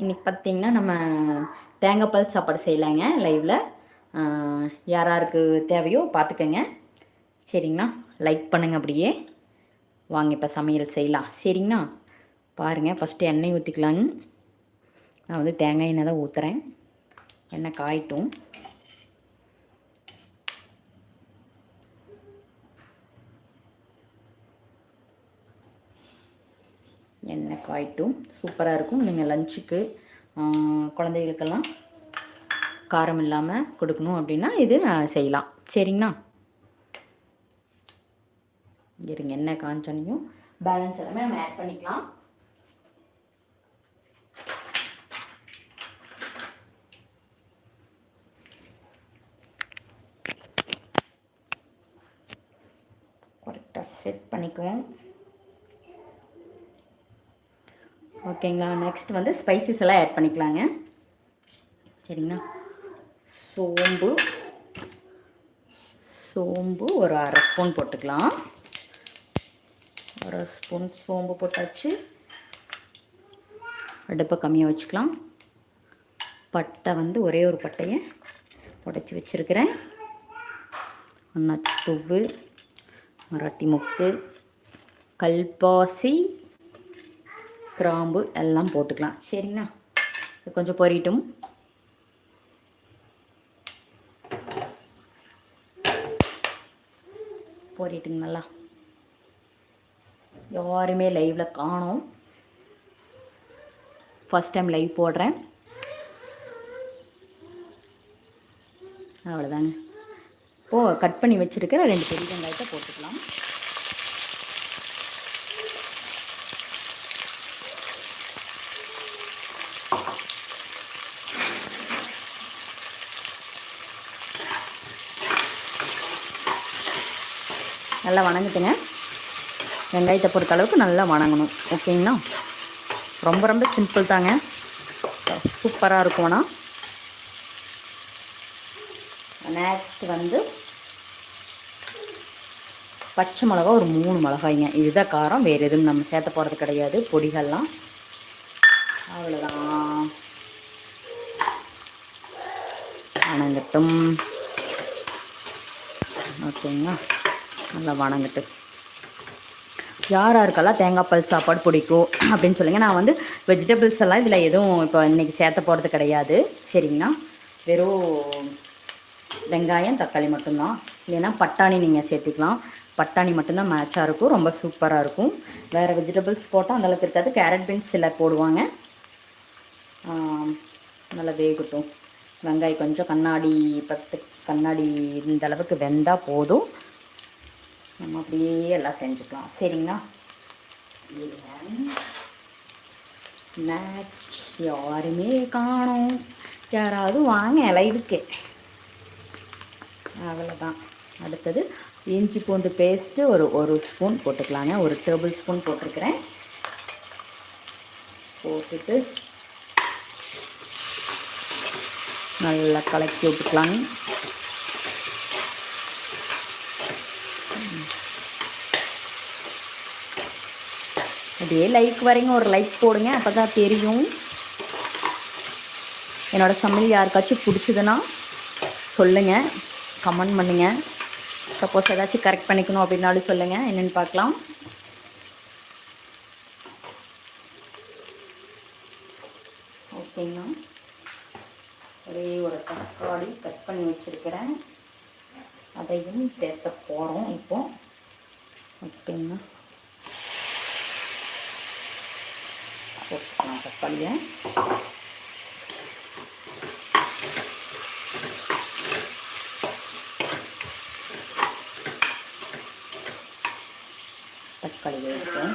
இன்றைக்கி பார்த்தீங்கன்னா நம்ம தேங்காய் பால் சாப்பாடு செய்யலாங்க லைவில் யார் யாருக்கு தேவையோ பார்த்துக்கோங்க சரிங்கண்ணா லைக் பண்ணுங்க அப்படியே. வாங்க இப்போ சமையல் செய்யலாம். சரிங்கண்ணா பாருங்கள் ஃபஸ்ட்டு எண்ணெய் ஊற்றிக்கலாங்க நான் வந்து தேங்காய் எண்ணெய் தான் ஊற்றுறேன் எண்ணெய் காயட்டும். எண்ணெய் காய்ட்டும் சூப்பராக இருக்கும். நீங்கள் லஞ்சுக்கு குழந்தைகளுக்கெல்லாம் காரம் இல்லாமல் கொடுக்கணும் அப்படின்னா இது செய்யலாம். சரிங்களா? இருங்க எண்ணெய் காஞ்சனையும் பேலன்ஸ் எல்லாமே நம்ம ஆட் பண்ணிக்கலாம். கரெக்டாக செட் பண்ணிக்குவோம். ஓகேங்களா நெக்ஸ்ட் வந்து ஸ்பைசஸ் எல்லாம் ஆட் பண்ணிக்கலாங்க. சரிங்களா? சோம்பு சோம்பு ஒரு அரை ஸ்பூன் போட்டுக்கலாம். அரை ஸ்பூன் சோம்பு போட்டாச்சு. அடுப்பை கம்மியாக வச்சுக்கலாம். பட்டை வந்து ஒரே ஒரு பட்டையை உடச்சி வச்சுருக்கிறேன். அன்னாச்சிப்பூவு மராட்டி முக்கு கல்பாசி கிராம்பு எல்லாம் போட்டுக்கலாம். சரிங்களா? கொஞ்சம் பொரியட்டும் பொரியட்டுங்க நல்லா. யாருமே லைவில் காணோம். ஃபஸ்ட் டைம் லைவ் போடுறேன். அவ்வளோதாங்க ஓ கட் பண்ணி வச்சுருக்கிற ரெண்டு பெரிய வெங்காயத்தை போட்டுக்கலாம். நல்லா வணங்கிட்டுங்க. வெங்காயத்தை பொறுத்த அளவுக்கு நல்லா வணங்கணும். ஓகேங்களா? ரொம்ப ரொம்ப சிம்பிள் தாங்க. சூப்பராக இருக்கும் ஆனால் நெக்ஸ்ட் வந்து பச்சை மிளகா ஒரு மூணு மிளகாய்ங்க. இதுதான் காரம் வேறு எதுவும் நம்ம சேர்த்த போகிறது கிடையாது. பொடிகள்லாம். அவ்வளோதான் வணங்கட்டும். ஓகேங்களா? நல்லா வணங்கிட்டு. யார் யாருக்கெல்லாம் தேங்காய் பால் சாப்பாடு பிடிக்கும் அப்படின்னு சொல்லுங்க. நான் வந்து வெஜிடபிள்ஸ் எல்லாம் இதில் எதுவும் இப்போ இன்றைக்கி சேர்த்த போகிறது கிடையாது. சரிங்கண்ணா வெறும் வெங்காயம் தக்காளி மட்டும்தான். இல்லைன்னா பட்டாணி நீங்கள் சேர்த்துக்கலாம். பட்டாணி மட்டும்தான் மேட்சாக இருக்கும். ரொம்ப சூப்பராக இருக்கும். வேறு வெஜிடபிள்ஸ் போட்டால் அந்தளவுக்கு இருக்காது. கேரட் பீன்ஸ் சில போடுவாங்க. நல்லா வேகட்டும். வெங்காயம் கொஞ்சம் கண்ணாடி பத்து கண்ணாடி இந்த அளவுக்கு வெந்தால் போதும். நம்ம அப்படியே எல்லாம் செஞ்சுக்கலாம். சரிங்களா? நெக்ஸ்ட் யாருமே காணோம். யாராவது வாங்க லைவுக்கு அவ்வளோதான் அடுத்தது இஞ்சி பூண்டு பேஸ்ட்டு ஒரு ஒரு ஸ்பூன் போட்டுக்கலாங்க. ஒரு டேபிள் ஸ்பூன் போட்டிருக்கிறேன். போட்டுட்டு நல்லா கலக்கி விட்டுக்கலாங்க. அப்படியே லைக் வரைங்க. ஒரு லைக் போடுங்க. அப்போ தான் தெரியும். என்னோடய சமையல் யாருக்காச்சும் பிடிச்சதுன்னா சொல்லுங்கள் கமெண்ட் பண்ணுங்கள் சப்போஸ் ஏதாச்சும் கரெக்ட் பண்ணிக்கணும் அப்படின்னாலும் சொல்லுங்கள் என்னென்னு பார்க்கலாம் ஓகேங்களா ஒரே ஒரு தக்காளி கட் பண்ணி வச்சுருக்கிறேன் அதையும் சேர்த்த போகிறோம் இப்போ ஓகேங்களா போட்டுக்கலாம் தக்காளியை தக்காளி வேகட்டும்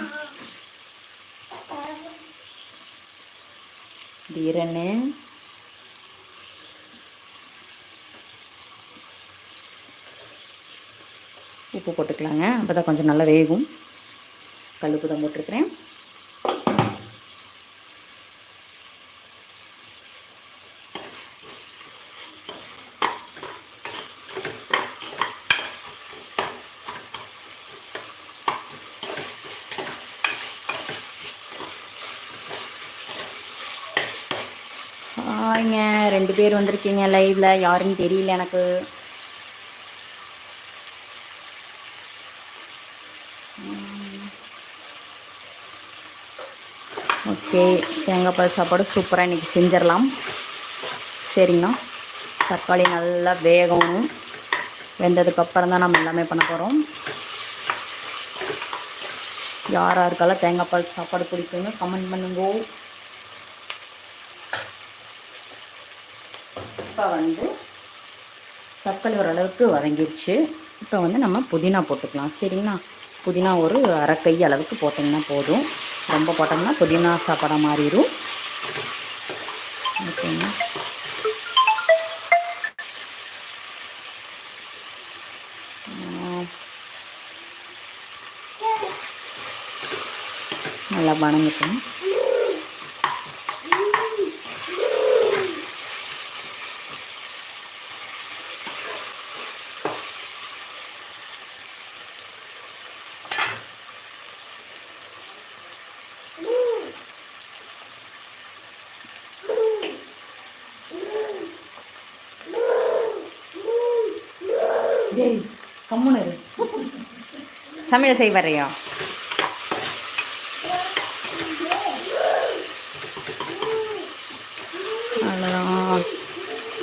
பீரன்னு உப்பு போட்டுக்கலாங்க. அப்போ தான் கொஞ்சம் நல்லா வேகும். கல்லுப்பு தான் போட்டிருக்கிறேன் ஹாய்ங்க ரெண்டு பேர் வந்திருக்கீங்க லைவ்ல யாருன்னு தெரியல எனக்கு. ஓகே தேங்காய் பால் சாப்பாடு சூப்பராக இன்றைக்கி செஞ்சிடலாம். சரிங்கண்ணா. தக்காளி நல்லா வேகணும். வெந்ததுக்கப்புறம் தான் நம்ம எல்லாமே பண்ண போகிறோம் யார் யாருக்கெல்லாம் தேங்காய் பால் சாப்பாடு பிடிக்குன்னு கமெண்ட் பண்ணுங்க. கண்டிப்பாக வந்து தக்காளி ஓரளவுக்கு வதங்கிடுச்சு இப்போ வந்து நம்ம புதினா போட்டுக்கலாம். சரிங்களா? புதினா ஒரு அரை கை அளவுக்கு போட்டிங்கன்னா போதும். ரொம்ப போட்டோம்னா புதினா சாப்பாடாக மாறிடும் ஓகேங்களா? நல்லா வணங்கிக்கணும் கம்முன்னு சமையல் செய்வறையா?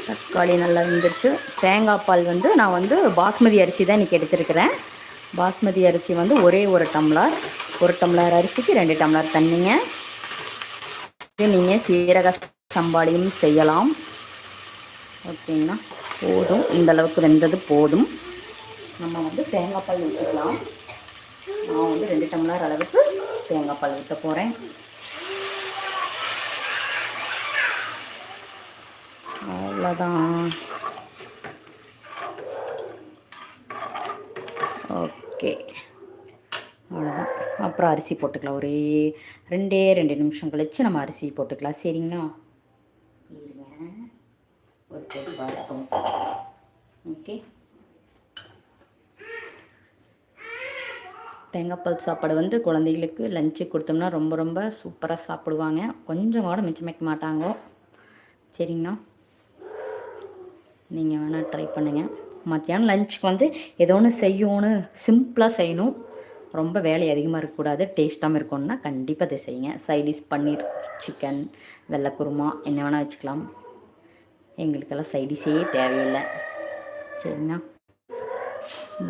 தக்காளி நல்லா வந்துருச்சு. தேங்காய் பால் வந்து நான் வந்து பாஸ்மதி அரிசி தான் இன்றைக்கி எடுத்திருக்கிறேன். பாஸ்மதி அரிசி வந்து ஒரே ஒரு டம்ளர். ஒரு டம்ளர் அரிசிக்கு ரெண்டு டம்ளர் தண்ணிங்க. இது நீங்கள் சீரக சம்பாளையும் செய்யலாம். ஓகேங்களா? போதும். இந்த அளவுக்கு வெந்தது போதும். நம்ம வந்து தேங்காய் பால் ஊற்றிக்கலாம் நான் வந்து ரெண்டு டம்ளர் அளவுக்கு தேங்காய் பால் ஊற்ற போகிறேன் அவ்வளோதான் ஓகே. அவ்வளோதான் அப்புறம் அரிசி போட்டுக்கலாம். ஒரே ரெண்டே ரெண்டு நிமிஷம் கழிச்சு நம்ம அரிசி போட்டுக்கலாம். சரிங்களா? ஒரு ஓகே. தேங்காய்பால் சாப்பாடு வந்து குழந்தைகளுக்கு லஞ்சு கொடுத்தோம்னா ரொம்ப ரொம்ப சூப்பராக சாப்பிடுவாங்க. கொஞ்சம் கூட மிச்சம் வைக்க மாட்டாங்க. சரிங்கண்ணா நீங்கள் வேணால் ட்ரை பண்ணுங்கள் மத்தியானம் லஞ்சுக்கு வந்து ஏதோ ஒன்று செய்யணும் சிம்பிளாக செய்யணும். ரொம்ப வேலை அதிகமாக இருக்கக்கூடாது. டேஸ்ட்டாகவும் இருக்கணும்னா கண்டிப்பாக அதை செய்யுங்க. சைடிஷ் பன்னீர் சிக்கன் வெள்ளை குருமா என்ன வேணால் வச்சுக்கலாம். எங்களுக்கெல்லாம் சைடிஷே தேவையில்லை. சரிங்கண்ணா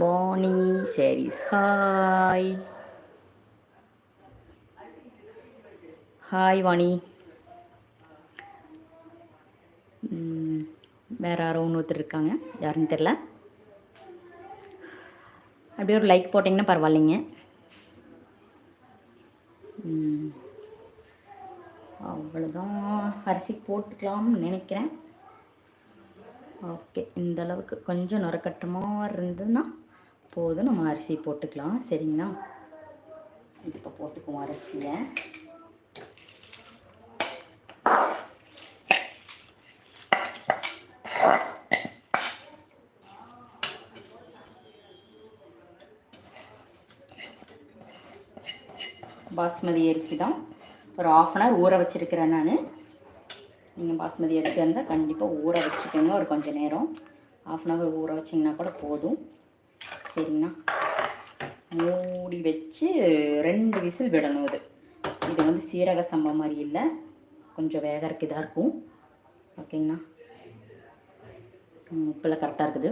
பாணி சாரீஸ் ஹாய் ஹாய் வாணி வேற யாரோ ஒன்று இருக்காங்க. யாருன்னு தெரில அப்படியே ஒரு லைக் போட்டிங்கன்னா பரவாயில்லைங்க. அவ்வளோதான் அரிசி போட்டுக்கலாம்னு நினைக்கிறேன். ஓகே இந்த அளவுக்கு கொஞ்சம் நுரக்கட்டமாக இருந்ததுன்னா போதும் நம்ம அரிசி போட்டுக்கலாம். சரிங்களா? இப்போ போட்டுக்குவோம் அரிசியை. பாஸ்மதி அரிசி தான். ஒரு ஆஃப் அன் ஹவர் ஊற வச்சுருக்கிறேன் நான். நீங்கள் பாஸ்மதி அரிசியாக இருந்தால் கண்டிப்பாக ஊற வச்சுக்கோங்க. ஒரு கொஞ்சம் நேரம். ஆஃப் அன் ஹவர் ஊற வச்சிங்கன்னா கூட போதும். சரிங்கண்ணா மூடி வச்சு ரெண்டு விசில் விடணும் அது. இது வந்து சீரக சம்பா மாதிரி இல்லை. கொஞ்சம் வேகறக்கு இதாக இருக்கும். ஓகேங்களா? உப்பெல்லாம் கரெக்டாக இருக்குது.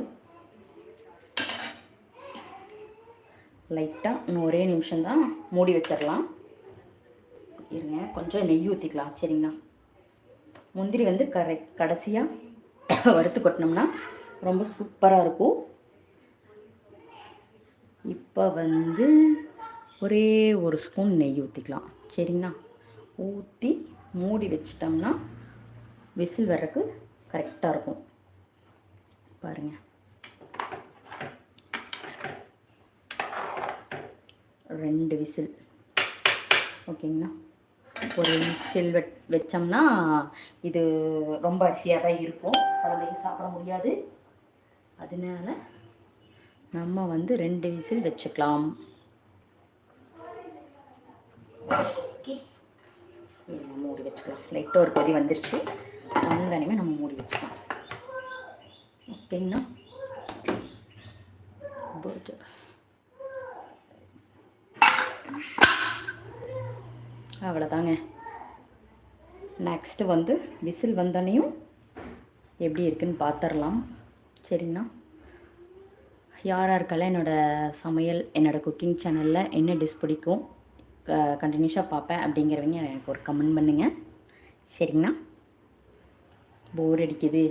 லைட்டாக இன்னும் ஒரே நிமிஷம்தான் மூடி வச்சிடலாம் இருங்க கொஞ்சம் நெய் ஊற்றிக்கலாம் சரிங்கண்ணா முந்திரி வந்து கரை கடைசியாக வறுத்து கொட்டினோம்னா ரொம்ப சூப்பராக இருக்கும். இப்போ வந்து ஒரே ஒரு ஸ்பூன் நெய் ஊற்றிக்கலாம் சரிங்களா? ஊற்றி மூடி வச்சிட்டோம்னா விசில் வர்றதுக்கு கரெக்டாக இருக்கும். பாருங்கள் ரெண்டு விசில். ஓகேங்களா? ஒரு விசில் வெ வச்சோம்னா இது ரொம்ப அரிசியாக தான் இருக்கும். குழந்தைங்க சாப்பிட முடியாது. அதனால நம்ம வந்து ரெண்டு விசில் வச்சுக்கலாம். மூடி வச்சுக்கலாம். லைட்டாக ஒரு கொதி வந்துருச்சு. வந்தனையுமே நம்ம மூடி வச்சுக்கலாம். ஓகேங்கண்ணா அவ்வளோதாங்க நெக்ஸ்ட்டு வந்து விசில் வந்தோடனையும் எப்படி இருக்குன்னு பார்த்துடலாம் சரிங்கண்ணா யார் யாருக்கெல்லாம் என்னோடய சமையல் என்னோடய குக்கிங் சேனலில் என்ன டிஷ் பிடிக்கும் கண்டினியூஸாக பார்ப்பேன் அப்படிங்கிறவங்க எனக்கு ஒரு கமெண்ட் பண்ணுங்கள் சரிங்கண்ணா போர் அடிக்குது.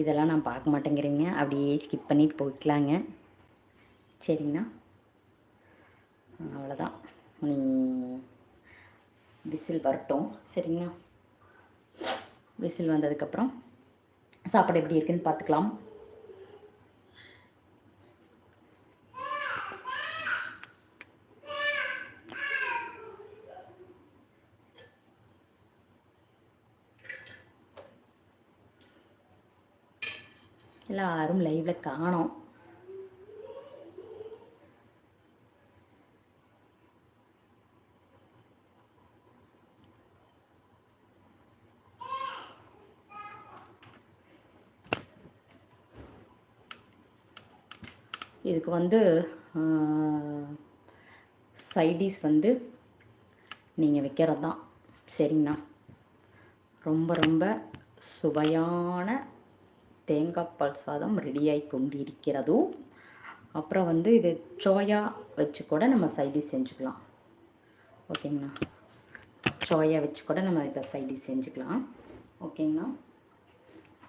இதெல்லாம் நான் பார்க்க மாட்டேங்கிறீங்க. அப்படியே ஸ்கிப் பண்ணிட்டு போய்க்கலாங்க. சரிங்கண்ணா அவ்வளோதான் நீ விசில் வரட்டும். சரிங்கண்ணா விசில் வந்ததுக்கப்புறம் சாப்பாடு எப்படி இருக்குன்னு பார்த்துக்கலாம். எல்லாரும் லைவ்ல காணோம். இதுக்கு வந்து சைடிஸ் வந்து நீங்கள் வைக்கிறது தான் சரிங்கண்ணா ரொம்ப ரொம்ப சுவையான தேங்காய் பால் சாதம் ரெடியாகி கொண்டிருக்கிறது அப்புறம் வந்து இது சோயா வச்சு கூட நம்ம சைடி செஞ்சுக்கலாம். ஓகேங்கண்ணா சோயா வச்சு கூட நம்ம இதை சைடி செஞ்சுக்கலாம். ஓகேங்கண்ணா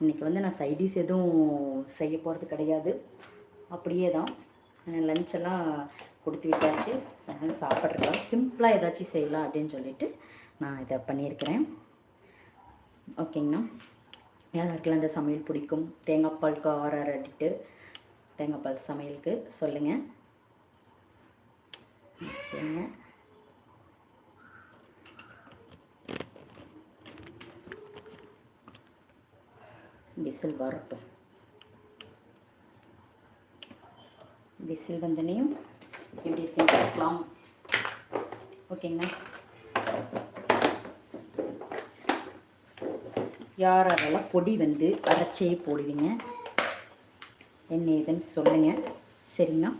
இன்றைக்கி வந்து நான் சைடிஸ் எதுவும் செய்ய போகிறது கிடையாது. அப்படியே தான். லஞ்செல்லாம் கொடுத்து விட்டாச்சு. அதனால் சாப்பிட்றலாம் சிம்பிளாக ஏதாச்சும் செய்யலாம் அப்படின்னு சொல்லிட்டு நான் இதை பண்ணியிருக்கிறேன். ஓகேங்கண்ணா யாருக்கெல்லாம் இந்த சமையல் பிடிக்கும். தேங்காய் பால் கார அடிட்டு தேங்காய்பால் சமையலுக்கு சொல்லுங்கள் ஓகேங்க விசில் வரட்டும். விசில் வந்தனையும் எப்படி இருக்குன்னு பார்க்கலாம். ஓகேங்களா? யாரெல்லாம் பொடி வந்து அரைச்சே போடுவீங்க? என்ன ஏதுன்னு சொல்லுங்கள் சரிங்களா?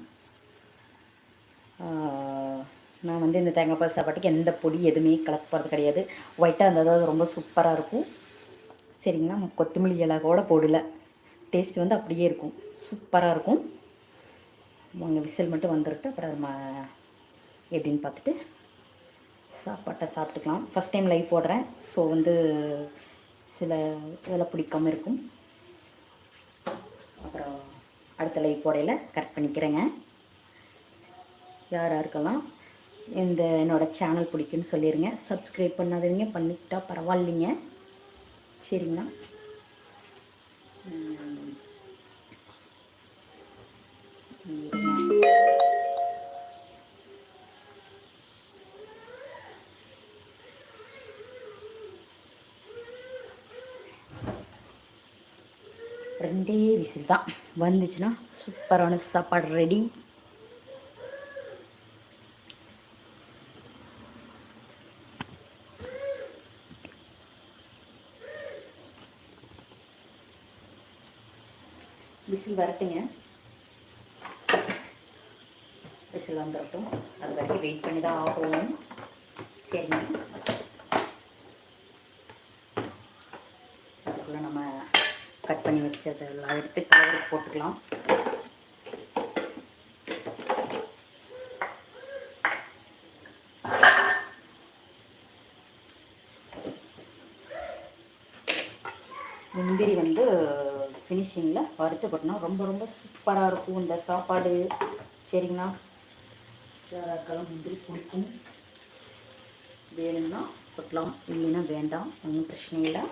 நான் வந்து இந்த தேங்காய் பால் சாப்பாட்டுக்கு எந்த பொடி எதுவுமே கலக்க போகிறது கிடையாது ஒயிட்டாக இருந்தது ரொம்ப சூப்பராக இருக்கும். சரிங்களா? கொத்தமல்லி இலை கூட போடல. டேஸ்ட் வந்து அப்படியே இருக்கும். சூப்பராக இருக்கும். உங்கள் விசில் மட்டும் வந்துட்டு அப்புறம் நம்ம எப்படின்னு பார்த்துட்டு சாப்பாட்டை சாப்பிட்டுக்கலாம். ஃபஸ்ட் டைம் லைவ் போடுறேன் ஸோ வந்து சில இதெல்லாம் பிடிக்காம இருக்கும். அப்புறம் அடுத்த லைவ் போடையில் கரெக்ட் பண்ணிக்கிறேங்க. யார் யாருக்கெல்லாம் இந்த என்னோடய சேனல் பிடிக்குன்னு சொல்லிடுங்க சப்ஸ்கிரைப் பண்ணாதவங்க பண்ணிக்கிட்டா பரவாயில்லைங்க. சரிங்களா? ரெண்டே விசில் தான் வந்துச்சுன்னா சூப்பரான சாப்பாடு ரெடி விசில் வரட்டுங்க. விசில் வந்துடட்டும் அது வரைக்கும் வெயிட் பண்ணி தான் ஆகும் சரிங்க. அதுக்குள்ளே நம்ம கட் பண்ணி வச்சதெல்லாம் எடுத்து கலர் போட்டுக்கலாம். முந்திரி வந்து ஃபினிஷிங்கில் வறுத்து போட்டோம்னா ரொம்ப ரொம்ப சூப்பராக இருக்கும். இந்த சாப்பாடு சரிங்களா? யாராருக்கெல்லாம் முந்திரி பிடிக்கும் வேணும்னா போட்டலாம் இல்லைன்னா வேண்டாம் ஒன்றும் பிரச்சனை இல்லை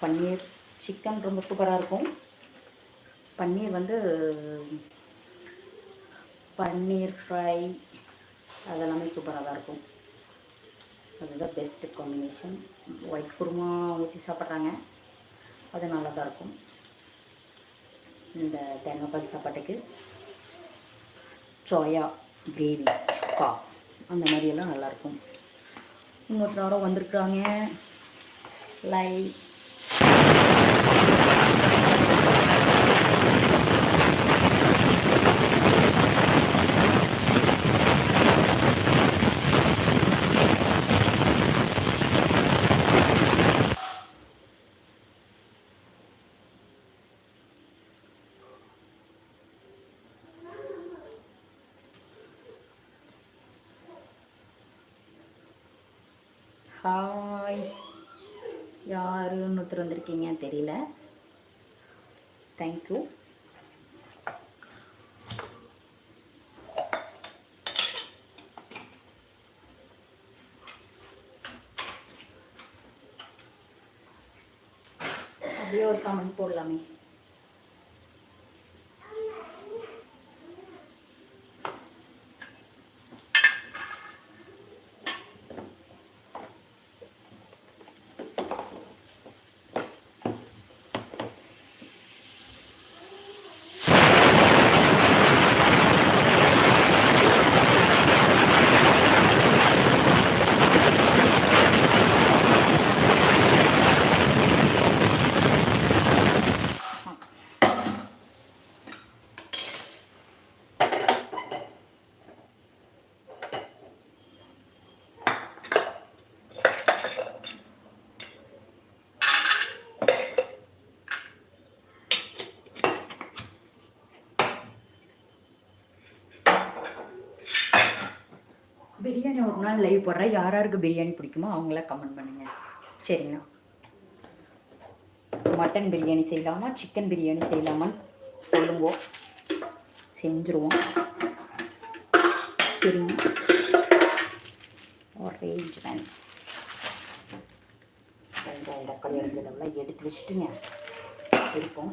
பன்னீர் சிக்கன் ரொம்ப சூப்பராக இருக்கும். பன்னீர் வந்து பன்னீர் ஃப்ரை அதெல்லாமே சூப்பராக தான் இருக்கும். அதுதான் பெஸ்ட்டு காம்பினேஷன் ஒயிட் குருமா ஊற்றி சாப்பிட்றாங்க. அது நல்லா தான் இருக்கும். இந்த தேங்காய்பால் சாப்பாட்டுக்கு சோயா கிரேவி சுக்கா அந்த மாதிரியெல்லாம் நல்லாயிருக்கும் இன்னொரு யாரோ வந்திருக்காங்க. லைக் ஹாய் யாருன்னு ஒருத்தர் வந்திருக்கீங்க தெரியல. தேங்க்யூ அப்படியே ஒரு கமெண்ட் போடலாமே. பிரியாணி ஒரு நாள் லைவ் போடுறேன் யார் யாருக்கு பிரியாணி பிடிக்குமோ அவங்கள கமெண்ட் பண்ணுங்க. சரிங்களா? மட்டன் பிரியாணி செய்யலாமா சிக்கன் பிரியாணி செய்யலாமான்னு சொல்லுங்க. செஞ்சுருவோம். சரிங்க. அரேஞ்ச்மெண்ட்ஸ் வெங்காயம் தக்காளி இருந்ததெல்லாம் எடுத்து வச்சுட்டுங்க. இருப்போம்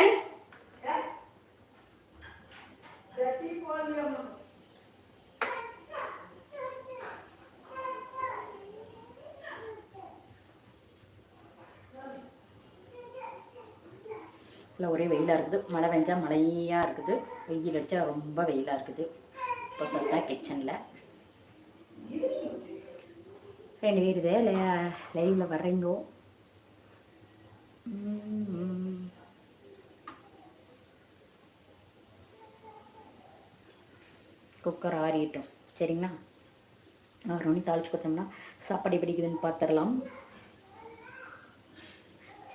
இல்லை ஒரே வெயிலாக இருக்குது. மழை பெஞ்சா மழையாக இருக்குது. வெயில் அடித்தா ரொம்ப வெயிலாக இருக்குது. இப்போ பார்த்தா கிச்சனில் ரெண்டு பேர் இதே லைவில் வர்றீங்கோ. குக்கர் ஆறிட்டோம். சரிங்களா? ஆறு மணி தாளிச்சு கொடுத்தோம்னா சாப்பாடு பிடிக்குதுன்னு பார்த்துடலாம்.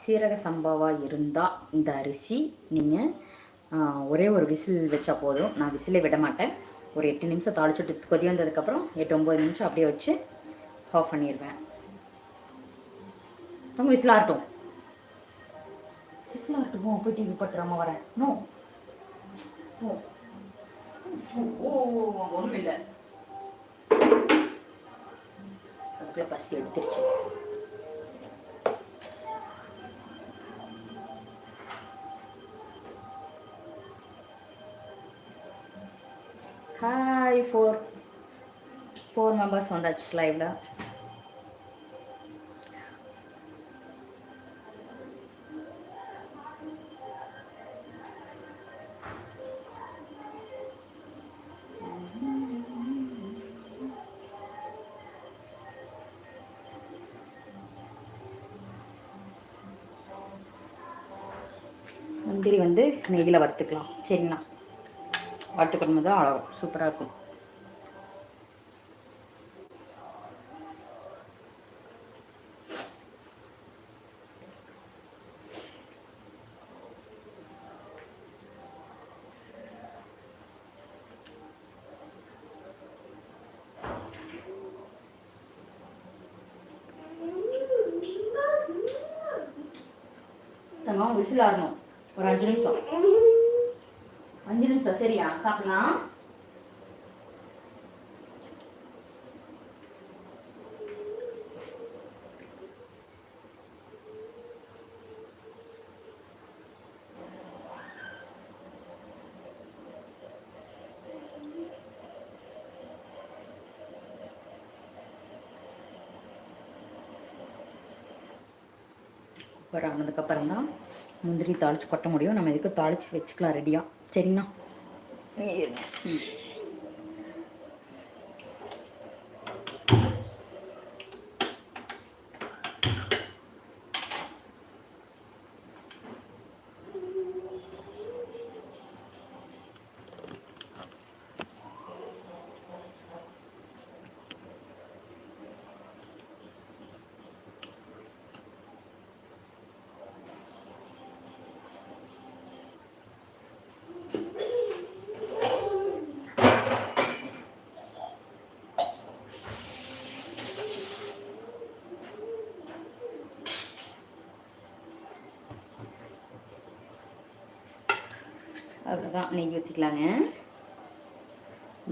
சீரக சம்பாவாக இருந்தால் இந்த அரிசி நீங்கள் ஒரே ஒரு விசில் வச்சா போதும். நான் விசிலே விட மாட்டேன். ஒரு எட்டு நிமிஷம் தாளிச்சுட்டு கொதி வந்ததுக்கப்புறம் எட்டு ஒம்பது நிமிஷம் அப்படியே வச்சு ஆஃப் பண்ணிடுவேன். அவங்க விசில் ஆகட்டும் விசில் போய் டிவி பட்டுறாம வரேன். நோ. ஓ ஓ ஒன்றும் இல்லை அதுக்குள்ளே பசி எடுத்துருச்சு. ஹாய் ஃபோர் ஃபோர் மெம்பர்ஸ் வந்தாச்சு லைவ்ல முந்திரி வந்து நெய்யில் வறுத்துக்கலாம். சரிங்களா? வறுத்துக்கணும் தான் அழகும். சூப்பராக இருக்கும். நம்ம விசில் ஆடணும். ஒரு அஞ்சு நிமிஷம். அஞ்சு நிமிஷம் சரியா? சாப்பிடலாம். குக்கர் ஆனதுக்கப்புறம் தான் முந்திரி தாளித்து கொட்ட முடியும். நம்ம இதுக்கு தாளித்து வச்சுக்கலாம் ரெடியாக சரிங்களா ம். அவ்வளோதான் நெய் ஊற்றிக்கலாங்க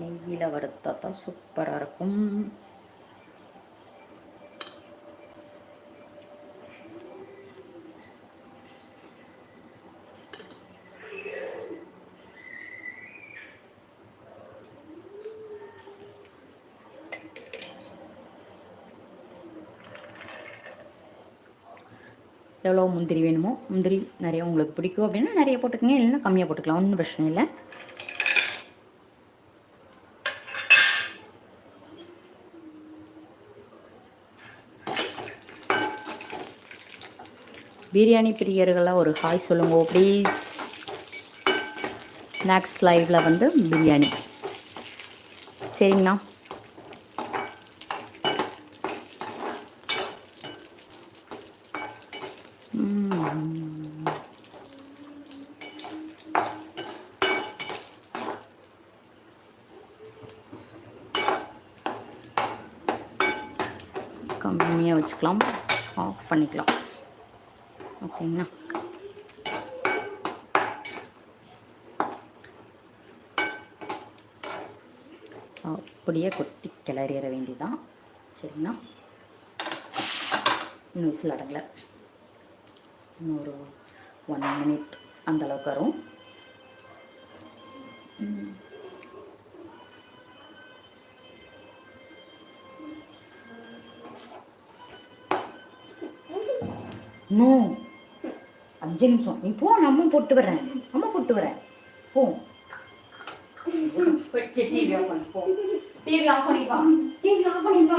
நெய்யில் வறுத்தா தான் சூப்பராக இருக்கும். எவ்வளோ முந்திரி வேணுமோ முந்திரி நிறைய உங்களுக்கு பிடிக்கும் அப்படின்னா நிறைய போட்டுக்கங்க. இல்லைன்னா கம்மியாக போட்டுக்கலாம். ஒன்றும் பிரச்சனை இல்லை. பிரியாணி பிரியர்களாக ஒரு ஹாய் சொல்லுங்க. ப்ளீஸ் நெக்ஸ்ட் லைவில் வந்து பிரியாணி. சரிங்கண்ணா ம். கம்மியாக வச்சுக்கலாம் ஆஃப் பண்ணிக்கலாம் ஓகேங்களா? அப்படியே கொட்டி கிளறிட வேண்டிதான் சரிங்களா? இன்னும் விசில் அடங்கலை. இன்னும் ஒரு ஒன் மினிட் அந்தளவுக்கு வரும். அஞ்சு நிமிஷம். நீ போ நான் அம்மா போட்டு வரேன் அம்மா போட்டு வரேன் போ. டிவி ஆஃப் பண்ணி போ. டிவி ஆஃப் டிவி ஆஃப் பண்ணி வா.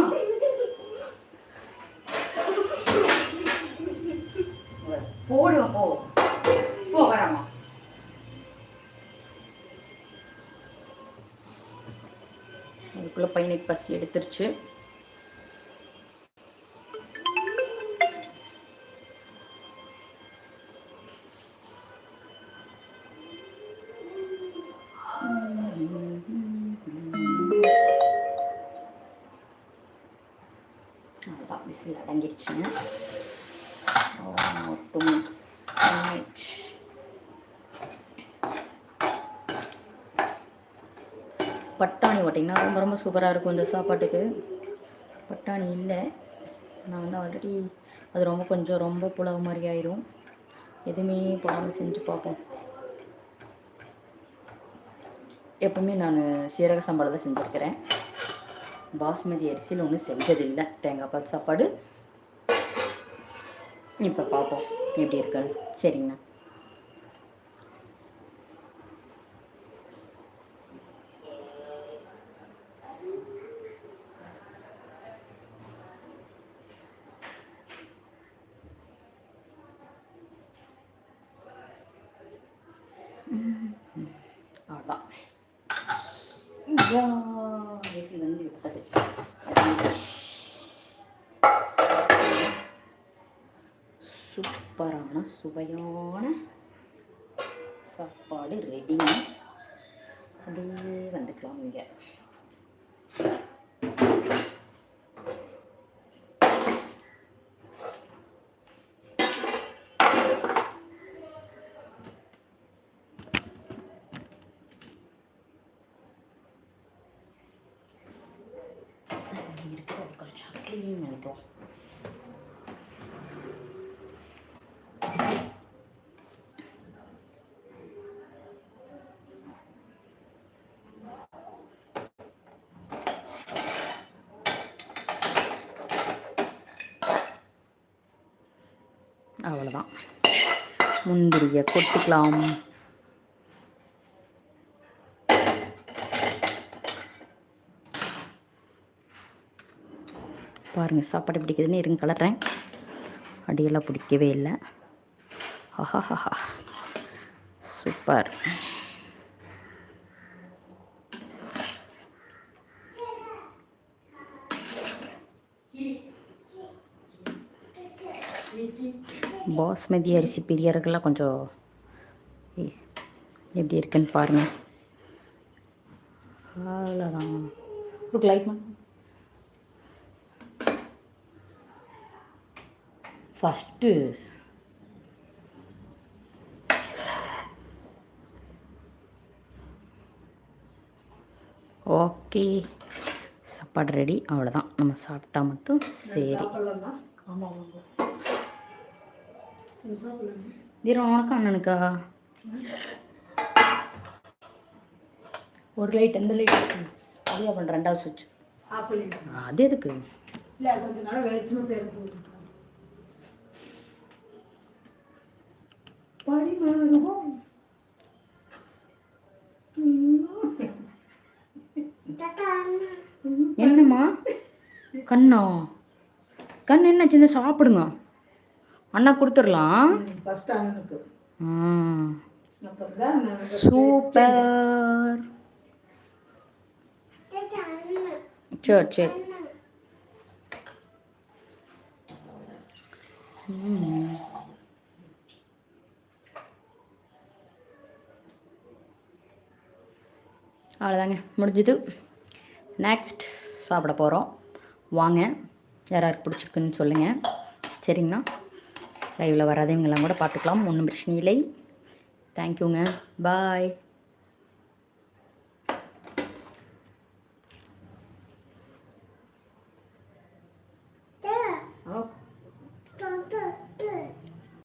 போடுவேன் போ. போ வராமா அதுக்குள்ள பையனுக்கு பசி எடுத்துருச்சு. சூப்பராக இருக்கும் இந்த சாப்பாட்டுக்கு. பட்டாணி இல்லை. நான் வந்து ஆல்ரெடி அது ரொம்ப கொஞ்சம் ரொம்ப புலவு மாதிரி ஆயிரும். எதுவுமே போடாமல் செஞ்சு பார்ப்போம். எப்பவுமே நான் சீரக சம்பாவில் தான் செஞ்சுருக்கிறேன். பாஸ்மதி அரிசியில் ஒன்றும் செஞ்சதில்லை. தேங்காய் பால் சாப்பாடு. இப்போ பார்ப்போம். எப்படி இருக்குன்னு. சரிங்கண்ணா அவ்வளோதான் விசில் வந்து விட்டது சூப்பரான சுவையான சாப்பாடு ரெடிங்க அப்படியே வந்துக்கலாம் இங்கே விட்டுருவோம் அவ்வளோதான் முந்திரியை கொட்டிக்கலாம். பாருங்கள் சாப்பாடு பிடிக்குதுன்னு இருங்க கலட்டுறேன் அடியெல்லாம் பிடிக்கவே இல்லை. ஆஹாஹா சூப்பர். பாஸ்மதி அரிசி பிரியர்கள்லாம் கொஞ்சம் எப்படி இருக்குன்னு பாருங்கள் அவ்வளோதான் லுக் லைட் பண்ண ஃபஸ்ட்டு ஓகே. சாப்பாடு ரெடி அவ்வளோதான் நம்ம சாப்பிட்டா மட்டும் சரி. தீரம் உனக்கு அண்ணனுக்கா? ஒரு லைட் எந்த லைட் அதே பண்ணுற ரெண்டாவது சுவிட்ச் அது எதுக்கு? இல்லை கொஞ்ச நாள் வெளிச்சமாக பரிமாறுவோம். என்னம்மா? கண்ணா. கண் என்ன சின்ன சாப்பிடுங்க. அண்ணா கொடுத்துடலாம். சூப்பர். சரி சரி. ம். அவ்வளோதாங்க முடிஞ்சுது. நெக்ஸ்ட் சாப்பிட போகிறோம் வாங்க யார் பிடிச்சிருக்குன்னு சொல்லுங்கள் சரிங்கண்ணா லைவில் வராதவங்கெல்லாம் கூட பார்த்துக்கலாம் ஒன்றும் பிரச்சனை இல்லை. தேங்க்யூங்க பாய்